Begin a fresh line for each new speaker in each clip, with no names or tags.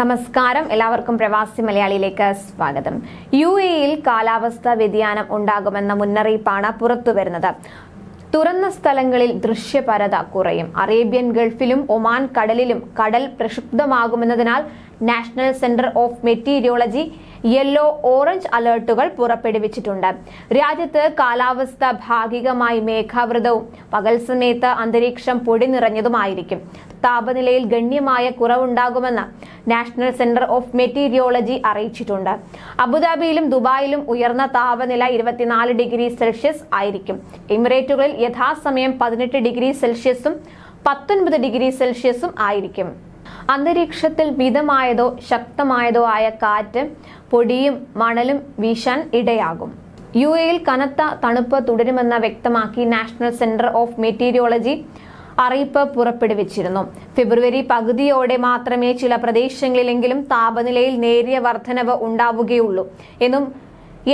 നമസ്കാരം. എല്ലാവർക്കും പ്രവാസി മലയാളിയിലേക്ക് സ്വാഗതം. യു എയിൽ കാലാവസ്ഥാ വ്യതിയാനം ഉണ്ടാകുമെന്ന മുന്നറിയിപ്പാണ് പുറത്തുവരുന്നത്. തുറന്ന സ്ഥലങ്ങളിൽ ദൃശ്യപരത കുറയും. അറേബ്യൻ ഗൾഫിലും ഒമാൻ കടലിലും കടൽ പ്രക്ഷുബ്ധമാകുമെന്നതിനാൽ national centre of meteorology yellow orange അലേർട്ടുകൾ പുറപ്പെടുവിച്ചിട്ടുണ്ട്. രാജ്യത്ത് കാലാവസ്ഥ ഭാഗികമായി മേഘാവൃതവും പകൽ സമയത്ത് അന്തരീക്ഷം പൊടി നിറഞ്ഞതുമായിരിക്കും. താപനിലയിൽ ഗണ്യമായ കുറവുണ്ടാകുമെന്ന് നാഷണൽ സെന്റർ ഓഫ് മെറ്റീരിയോളജി അറിയിച്ചിട്ടുണ്ട്. അബുദാബിയിലും ദുബായിലും ഉയർന്ന താപനില ഇരുപത്തിനാല് ഡിഗ്രി സെൽഷ്യസ് ആയിരിക്കും. എമിറേറ്റുകളിൽ യഥാസമയം പതിനെട്ട് ഡിഗ്രി സെൽഷ്യസും പത്തൊൻപത് ഡിഗ്രി സെൽഷ്യസും ആയിരിക്കും. അന്തരീക്ഷത്തിൽ മിതമായതോ ശക്തമായതോ ആയ കാറ്റ് പൊടിയും മണലും വീശാൻ ഇടയാകും. യു എയിൽ കനത്ത തണുപ്പ് തുടരുമെന്ന് വ്യക്തമാക്കി നാഷണൽ സെന്റർ ഓഫ് മെറ്റീരിയോളജി അറിയിപ്പ് പുറപ്പെടുവിച്ചിരുന്നു. ഫെബ്രുവരി പകുതിയോടെ മാത്രമേ ചില പ്രദേശങ്ങളിലെങ്കിലും താപനിലയിൽ നേരിയ വർധനവ് ഉണ്ടാവുകയുള്ളൂ എന്നും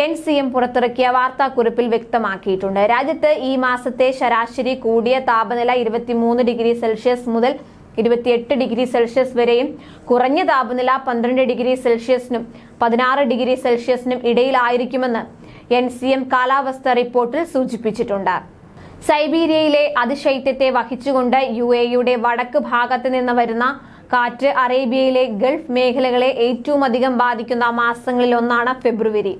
എൻ സി എം പുറത്തിറക്കിയ വാർത്താക്കുറിപ്പിൽ വ്യക്തമാക്കിയിട്ടുണ്ട്. രാജ്യത്ത് ഈ മാസത്തെ ശരാശരി കൂടിയ താപനില ഇരുപത്തിമൂന്ന് ഡിഗ്രി സെൽഷ്യസ് മുതൽ ഇരുപത്തിയെട്ട് ഡിഗ്രി സെൽഷ്യസ് വരെയും കുറഞ്ഞ താപനില പന്ത്രണ്ട് ഡിഗ്രി സെൽഷ്യസിനും പതിനാറ് ഡിഗ്രി സെൽഷ്യസിനും ഇടയിലായിരിക്കുമെന്ന് എൻ സി എം കാലാവസ്ഥ റിപ്പോർട്ടിൽ സൂചിപ്പിച്ചിട്ടുണ്ട്. സൈബീരിയയിലെ അതിശൈത്യത്തെ വഹിച്ചുകൊണ്ട് യു എയുടെ വടക്ക് ഭാഗത്ത് നിന്ന് വരുന്ന കാറ്റ് അറേബ്യയിലെ ഗൾഫ് മേഖലകളെ ഏറ്റവും അധികം ബാധിക്കുന്ന മാസങ്ങളിൽ ഒന്നാണ് ഫെബ്രുവരി.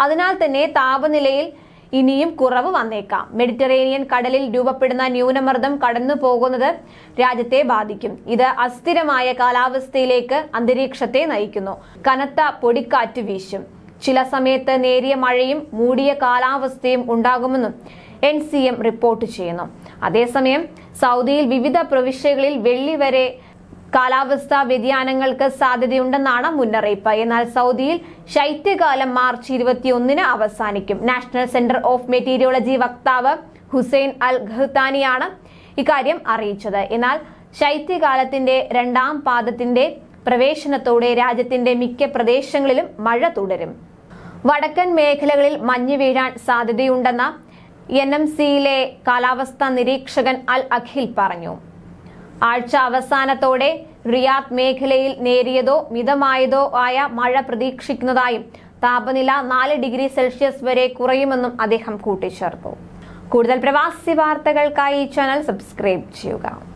അതിനാൽ തന്നെ താപനിലയിൽ ഇനിയും കുറവ് വന്നേക്കാം. മെഡിറ്ററേനിയൻ കടലിൽ രൂപപ്പെടുന്ന ന്യൂനമർദ്ദം കടന്നു പോകുന്നത് രാജ്യത്തെ ബാധിക്കും. ഇത് അസ്ഥിരമായ കാലാവസ്ഥയിലേക്ക് അന്തരീക്ഷത്തെ നയിക്കുന്നു. കനത്ത പൊടിക്കാറ്റ് വീശും. ചില സമയത്ത് നേരിയ മഴയും മൂടിയ കാലാവസ്ഥയും ഉണ്ടാകുമെന്നും എൻ സി എം റിപ്പോർട്ട് ചെയ്യുന്നു. അതേസമയം സൗദിയിൽ വിവിധ പ്രവിശ്യകളിൽ വെള്ളി വരെ കാലാവസ്ഥാ വ്യതിയാനങ്ങൾക്ക് സാധ്യതയുണ്ടെന്നാണ് മുന്നറിയിപ്പ്. എന്നാൽ സൗദിയിൽ ശൈത്യകാലം മാർച്ച് ഇരുപത്തിയൊന്നിന് അവസാനിക്കും. നാഷണൽ സെന്റർ ഓഫ് മെറ്റീരിയോളജി വക്താവ് ഹുസൈൻ അൽ ഖഹ്താനിയാണ് ഇക്കാര്യം അറിയിച്ചത്. എന്നാൽ ശൈത്യകാലത്തിന്റെ രണ്ടാം പാദത്തിന്റെ പ്രവേശനത്തോടെ രാജ്യത്തിന്റെ മിക്ക പ്രദേശങ്ങളിലും മഴ തുടരും. വടക്കൻ മേഖലകളിൽ മഞ്ഞ് വീഴാൻ സാധ്യതയുണ്ടെന്ന എൻ എം സിയിലെ കാലാവസ്ഥാ നിരീക്ഷകൻ അൽ അഖിൽ പറഞ്ഞു. ആഴ്ച അവസാനത്തോടെ റിയാദ് മേഖലയിൽ നേരിയതോ മിതമായതോ ആയ മഴ പ്രതീക്ഷിക്കുന്നതായും താപനില നാല് ഡിഗ്രി സെൽഷ്യസ് വരെ കുറയുമെന്നും അദ്ദേഹം കൂട്ടിച്ചേർത്തു. കൂടുതൽ പ്രവാസി വാർത്തകൾക്കായി ചാനൽ സബ്സ്ക്രൈബ് ചെയ്യുക.